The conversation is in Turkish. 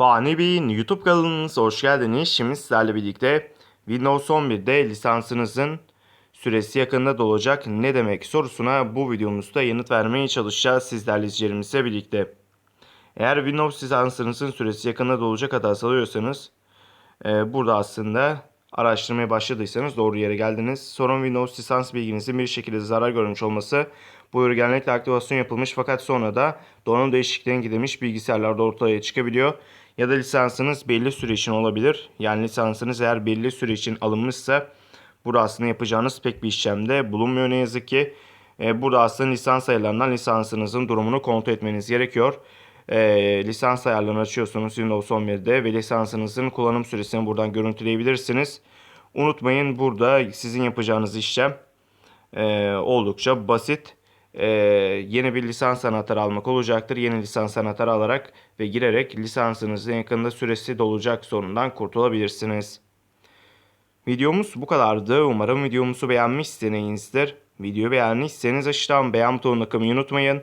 Fani Bey'in YouTube kanalınıza hoş geldiniz. Şimdi sizlerle birlikte Windows 11'de lisansınızın süresi yakında dolacak ne demek sorusuna bu videomuzda yanıt vermeye çalışacağız sizlerle izleyicilerimizle birlikte. Eğer Windows lisansınızın süresi yakında dolacak hatası alıyorsanız e, burada aslında araştırmaya başladıysanız doğru yere geldiniz. Sorun Windows lisans bilginizin bir şekilde zarar görmüş olması. Bu genellikle aktivasyon yapılmış fakat sonra da donanım değişikliğine gidilmiş bilgisayarlarda ortaya çıkabiliyor. Ya da lisansınız belli süre için olabilir. Yani lisansınız eğer belli süre için alınmışsa burada aslında yapacağınız pek bir işlemde bulunmuyor ne yazık ki. E, burada aslında lisans ayarlarından lisansınızın durumunu kontrol etmeniz gerekiyor. E, lisans ayarlarını açıyorsunuz Windows 11'de ve lisansınızın kullanım süresini buradan görüntüleyebilirsiniz. Unutmayın burada sizin yapacağınız işlem e, oldukça basit. E, yeni bir lisans anahtarı almak olacaktır. Yeni lisans anahtarı alarak ve girerek lisansınızın yakında süresi dolacak sorundan kurtulabilirsiniz. Videomuz bu kadardı. Umarım videomuzu beğenmişsinizdir. Videoyu beğendiyseniz aşağıdan beğen butonuna tıklamayı unutmayın.